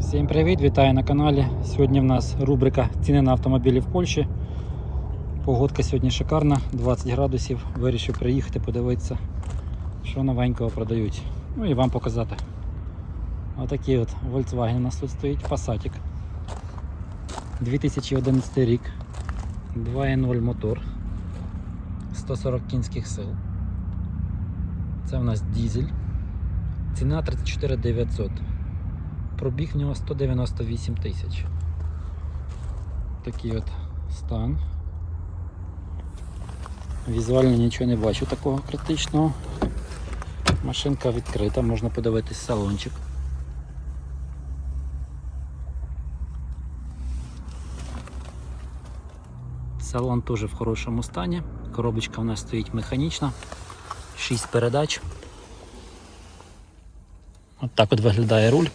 Всім привіт, вітаю на каналі. Сьогодні в нас рубрика Ціни на автомобілі в Польщі. Погодка сьогодні шикарна, 20 градусів. Вирішив приїхати, подивитися, що новенького продають. Ну і вам показати. Отакий от Volkswagen у нас тут стоїть, Passat. 2011 рік. 2.0 мотор. 140 кінських сил. Це в нас дізель. Ціна 34 900. Пробіг в нього 198 тисяч. Такий от стан. Візуально нічого не бачу такого критичного. Машинка відкрита, можна подивитись салончик. Салон теж в хорошому стані. Коробочка у нас стоїть механічна. 6 передач. От от виглядає руль.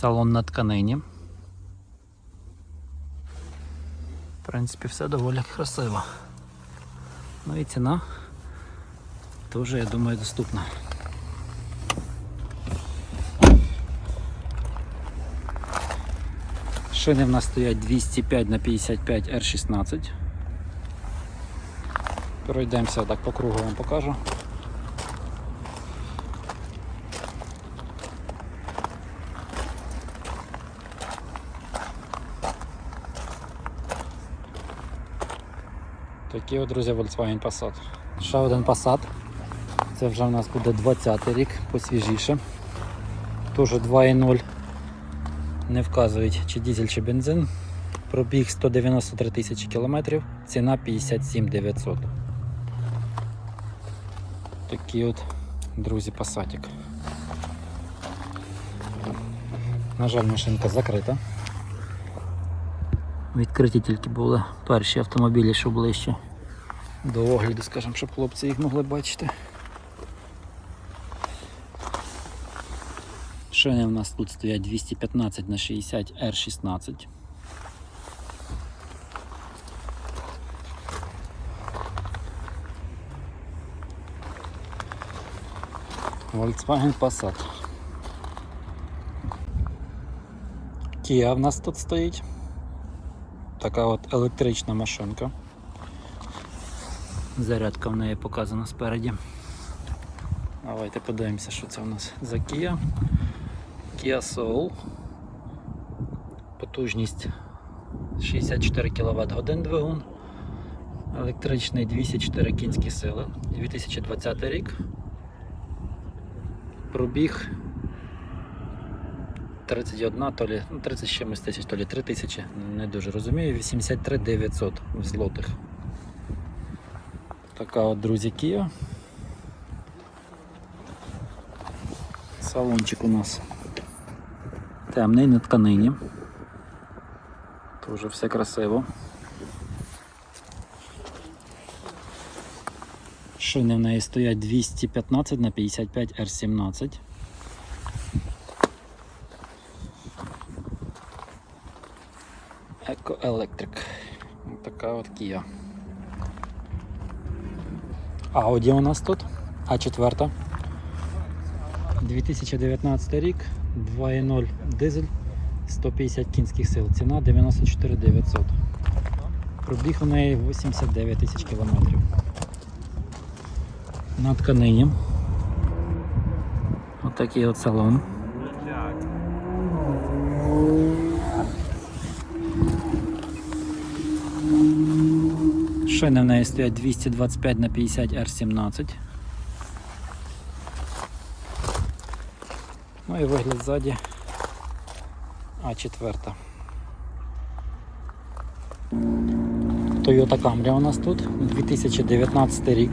Салон на тканині. В принципі, все доволі красиво. Ну і ціна теж, я думаю, доступна. Шини в нас стоять 205 на 55 R16. Пройдемося так по кругу вам покажу. Такий друзі, Volkswagen Passat. Ще один Passat. Це вже в нас буде 20 рік, посвіжіше. Теж 2.0. Не вказують, чи дизель, чи бензин. Пробіг 193 тисячі кілометрів, ціна 57 900. Такий от, друзі, Passatик. На жаль, машинка закрита. Відкриті тільки були перші автомобілі, що ближче до огляду, скажімо, щоб хлопці їх могли бачити. Шини в нас тут стоять 215 на 60 R16. Volkswagen Passat. Kia в нас тут стоїть. Така от електрична машинка. Зарядка в неї показана спереді. Давайте подивимося, що це у нас за Kia. Kia Soul. Потужність 64 кВт годин двигун. Електричний 204 кінські сили. 2020 рік. Пробіг 31, то лі, ну 30 чимось тисяч, то лі 3 тисячі, не дуже розумію, 83 900 в злотих. Така от, друзі, Kia. Салончик у нас темний на тканині. Тоже все красиво. Шини в неї стоять 215 на 55 R17. Eco Electric. Ось така от Kia. Audi у нас тут. А4. 2019 рік, 2.0 дизель, 150 кінських сил. Ціна 94 900. Пробіг у неї 89 тисяч кілометрів. На тканині. Отакий от салон. Шини в неї стоять 225 на 50 R17. Ну і вигляд ззаді А4. Toyota Camry у нас тут 2019 рік.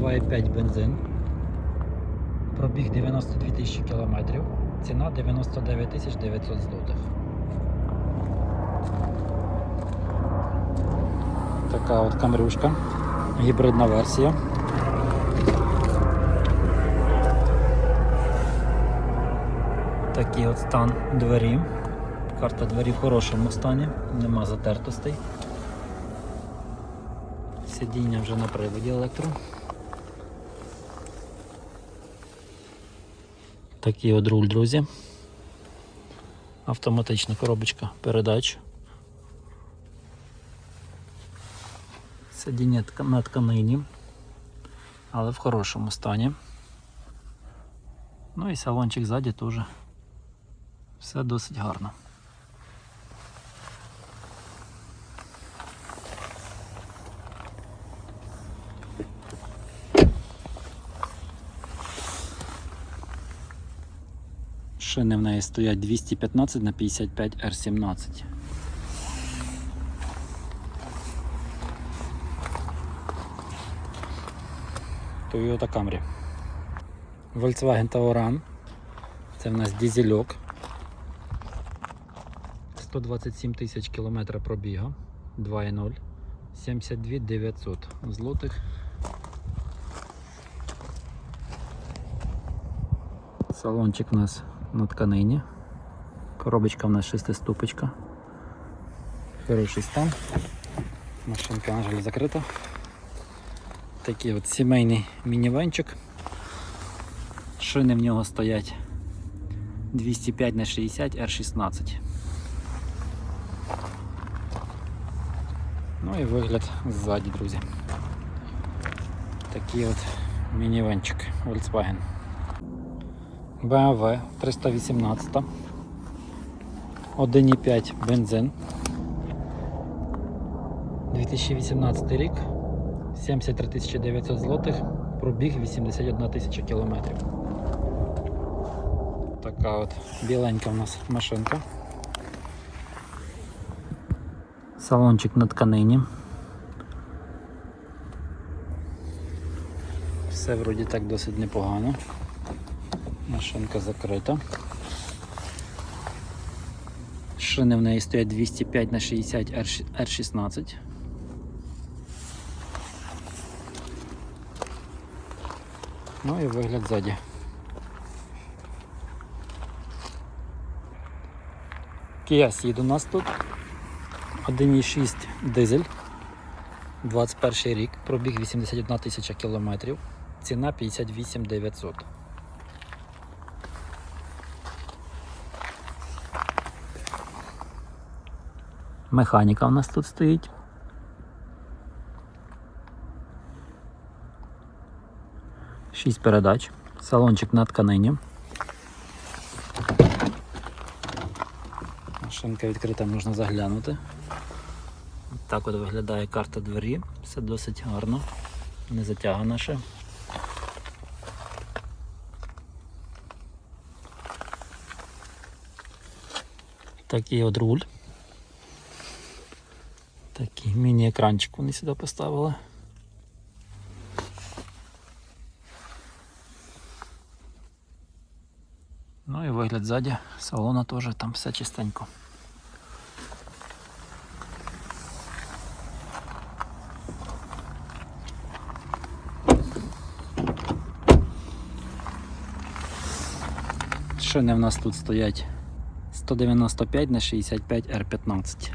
2,5 бензин. Пробіг 92 тисячі кілометрів. Ціна 99 тисяч 900 злотих. Така от камрюшка, гібридна версія. Такий от стан двері. Карта двері в хорошому стані, нема затертостей. Сидіння вже на приводі електро. Такий от руль, друзі. Автоматична коробочка передач. Сидіння на тканині, але в хорошому стані. Ну і салончик ззаді теж. Все досить гарно. Шини в неї стоять 215 на 55 R17. Toyota Camry. Volkswagen Tauran. Це в нас дізельок. 127 тисяч кілометрів пробіга. 2.0. 72 900 злотих. Салончик у нас на тканині. Коробочка у нас шестиступочка. Хороший стан. Машинка, на жаль, закрита. Такий от сімейний мінівенчик. Шини в нього стоять 205 на 60 R16. Ну і вигляд ззаді, друзі. Такий от мінівенчик Volkswagen. BMW 318. 1,5 бензин. 2018 рік. 73 900 злотих. Пробіг 81 тисяча кілометрів. Така от біленька у нас машинка. Салончик на тканині. Все вроді так досить непогано. Машинка закрита. Шини в неї стоять 205 на 60 R16. Ну і вигляд ззаді. Kia Ceed у нас тут. 1,6 дизель. 21 рік, пробіг 81 тисяча кілометрів. Ціна 58 900. Механіка у нас тут стоїть. Шість передач. Салончик на тканині. Машинка відкрита, можна заглянути. Так от виглядає карта двері. Все досить гарно. Не затягано ще. Такий от руль. Такий міні-екранчик вони сюди поставили. Ну і вигляд ззаді салона теж там все чистенько. Шини в нас тут стоять 195 на 65 R15.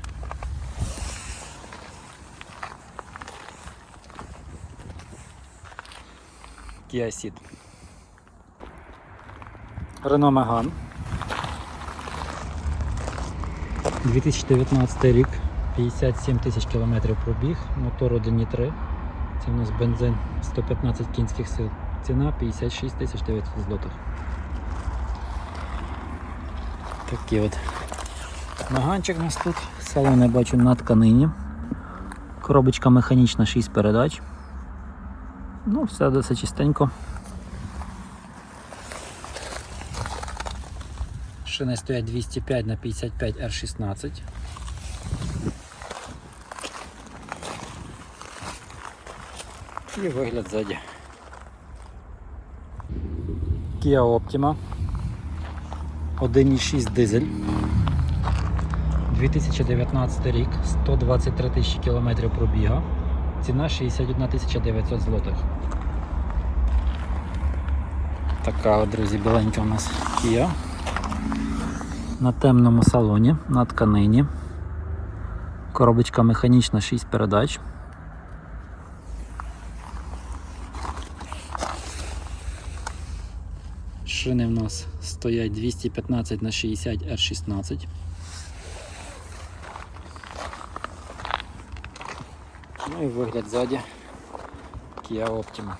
Kia Ceed. Renault Megane. 2019 рік, 57 тисяч кілометрів пробіг, мотор 1.3. Це у нас бензин 115 кінських сил. Ціна 56 тисяч 900 злотих. Такий от наганчик у нас тут. Салон я бачу на тканині. Коробочка механічна 6 передач. Ну, все досить чистенько. Шини стоять 205 на 55 R16. І вигляд ззаді. Kia Optima. 1,6 дизель. 2019 рік, 123 тисячі кілометрів пробіга. Ціна 61 900 злотих. Така друзі, біленька у нас Kia. На темному салоні, на тканині. Коробочка механічна 6 передач. Шини в нас стоять 215 на 60 R16. Ну і вигляд ззаді Kia Optima.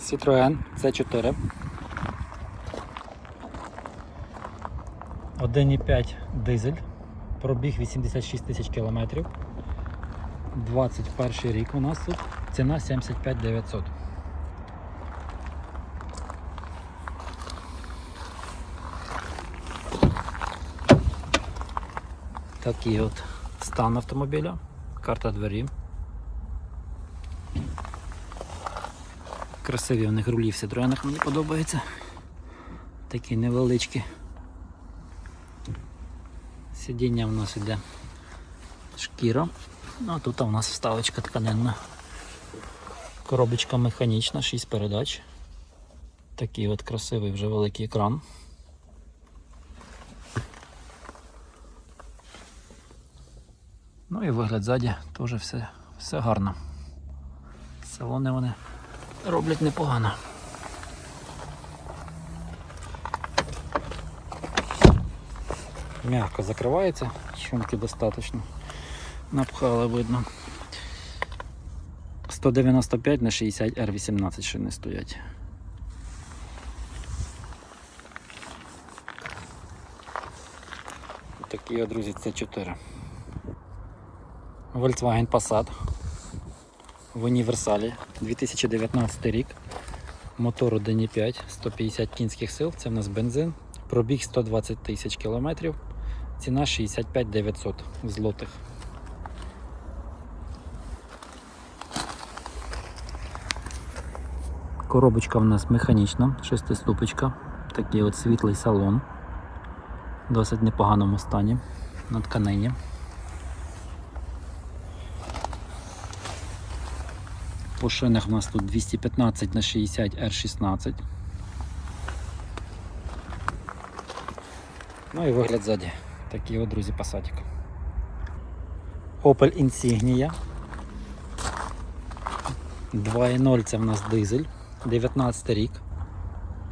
Citroen C4. 1,5 дизель. Пробіг 86 тисяч кілометрів. 21 рік у нас тут. Ціна 75 900. Такий от стан автомобіля. Карта двері. Красиві у них рулі в Citroenах мені подобаються. Такі невеличкі. Сидіння у нас іде шкіра. Ну а тут у нас вставочка тканинна. Коробочка механічна, 6 передач. Такий от красивий вже великий екран. Ну і вигляд ззаді теж все, все гарно. Салони вони роблять непогано. Мягко закривається, шумки достатньо. Напхали видно. 195 на 60 R18 шини стоять. Такі, друзі, це 4. Volkswagen Passat в універсалі 2019 рік. Мотор 1.5, 150 кінських сил, це в нас бензин. Пробіг 120 тисяч кілометрів. Ціна 65 900 злотих. Коробочка в нас механічна, шестиступочка. Такий от світлий салон. В досить непоганому стані на тканині. По шинах в нас тут 215 на 60 R16. Ну і вигляд ззаді. Такий от, друзі, пасатик. Opel Insignia. 2.0 це в нас дизель. 19 рік.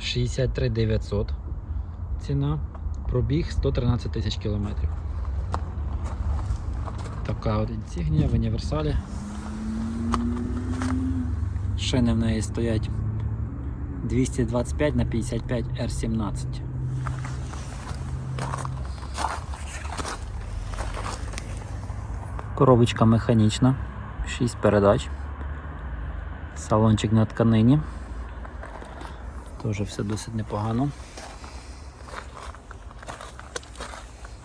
63 900. Ціна. Пробіг 113 тисяч кілометрів. Така от інсігнія в універсалі. Шини в неї стоять 225 на 55 R17. Коробочка механічна, 6 передач. Салончик на тканині. Теж все досить непогано.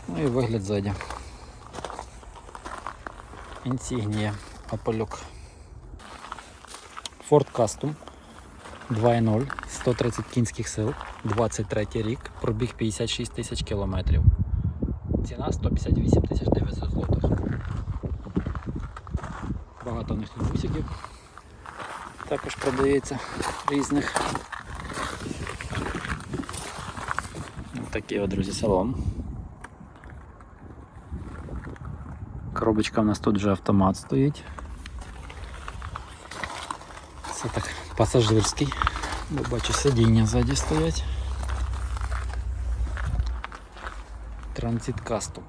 Ну і вигляд ззаді. Інсігнія Апалюк. Ford Custom 2.0, 130 кінських сил, 23 рік, пробіг 56 тисяч кілометрів. Ціна 158 тисяч 900 злотих. Багато у них тут бусиків. Також продається різних. Ось Такий от, друзі, салон. Коробочка у нас тут вже автомат стоїть. Це так пасажирський. Бо бачу сидіння ззаді стоять. Транзит Каступ.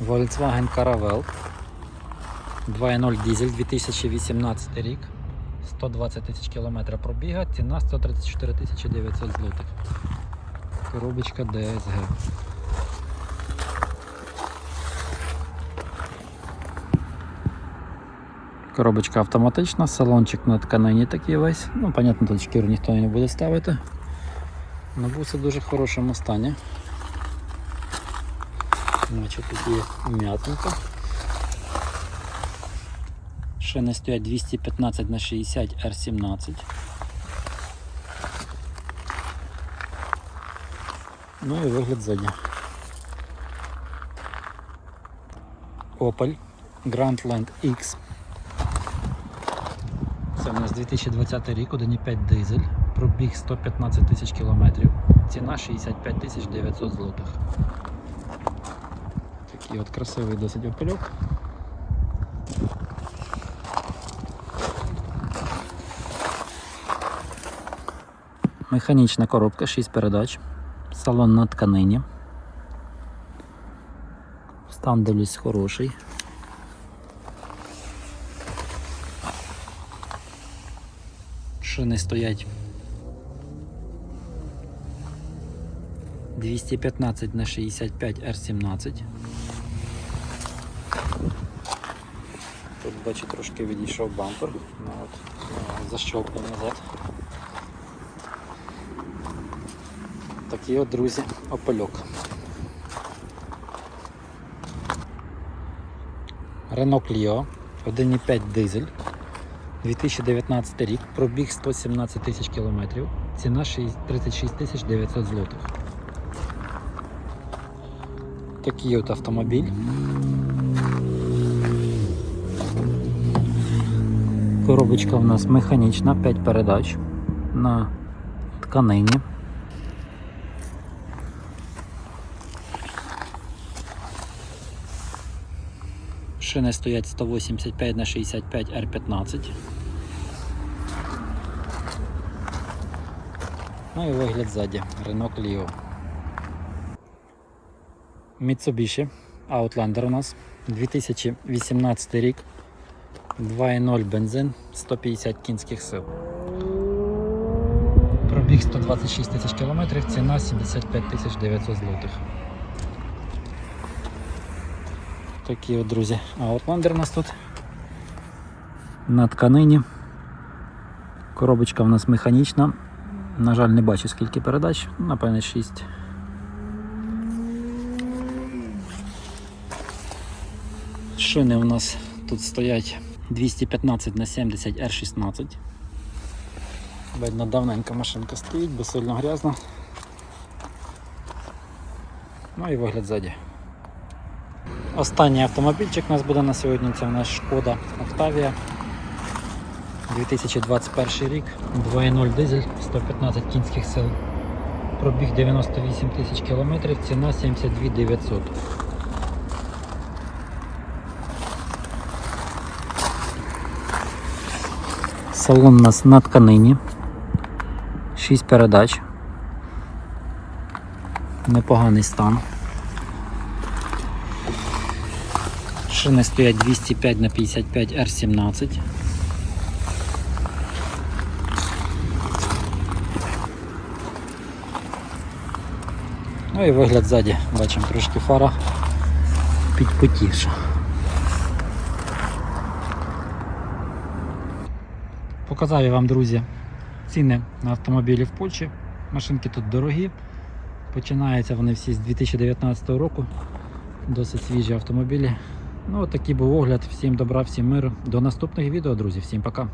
Volkswagen Caravelle 2.0 дизель 2018 рік. 120 тисяч кілометрів пробіга, ціна 134 тисячі 900 злотих. Коробочка DSG. Коробочка автоматична, салончик на тканині такий весь. Ну, понятно, тут шкіру ніхто не буде ставити. Но буси в дуже хорошому стані. Значить, тут є м'ятинка. Шини стоять 215 на 60 R17. Ну і вигляд ззаді. Opel Grandland X. Це у нас 2020 рік, 1,5 дизель, пробіг 115 тисяч кілометрів, ціна 65 тисяч 900 злотих. Такий от красивий досить опильок. Механічна коробка, 6 передач, салон на тканині. Стан дивлюсь хороший. Шини стоять 215 на 65 R17. Бачу трошки відійшов бампер. Ну, от, е, защолкнув назад. Такий от, друзі, опальок. Renault Clio 1,5 дизель. 2019 рік, пробіг 117 тисяч кілометрів, ціна 36 тисяч 900 злотих. Такий от автомобіль. Коробочка в нас механічна, 5 передач на тканині. Шини стоять 185 на 65 R15. Ну і вигляд ззаді. Renault Clio. Mitsubishi Outlander у нас 2018 рік. 2.0 бензин, 150 кінських сил. Пробіг 126 тисяч кілометрів, ціна 75 тисяч 900 злотих. Такі от, друзі, Outlander у нас тут. На тканині. Коробочка у нас механічна. На жаль, не бачу скільки передач, напевне 6. Шини у нас тут стоять 215 на 70 R16. Видно, давненька машинка стоїть, бо сильно грязно. Ну і вигляд ззаді. Останній автомобільчик у нас буде на сьогодні. Це у нас Шкода Octavia. 2021 рік, 2.0 дизель, 115 кінських сил. Пробіг 98 тисяч кілометрів, ціна 72 900. Салон у нас на тканині. 6 передач. Непоганий стан. Шини стоять 205 на 55 R17. Ну і вигляд ззаді, бачимо трошки фара підпотівша. Показав я вам, друзі, ціни на автомобілі в Польщі. Машинки тут дорогі. Починаються вони всі з 2019 року. Досить свіжі автомобілі. Ну, от такий був огляд. Всім добра, всім миру. До наступних відео, друзі. Всім пока.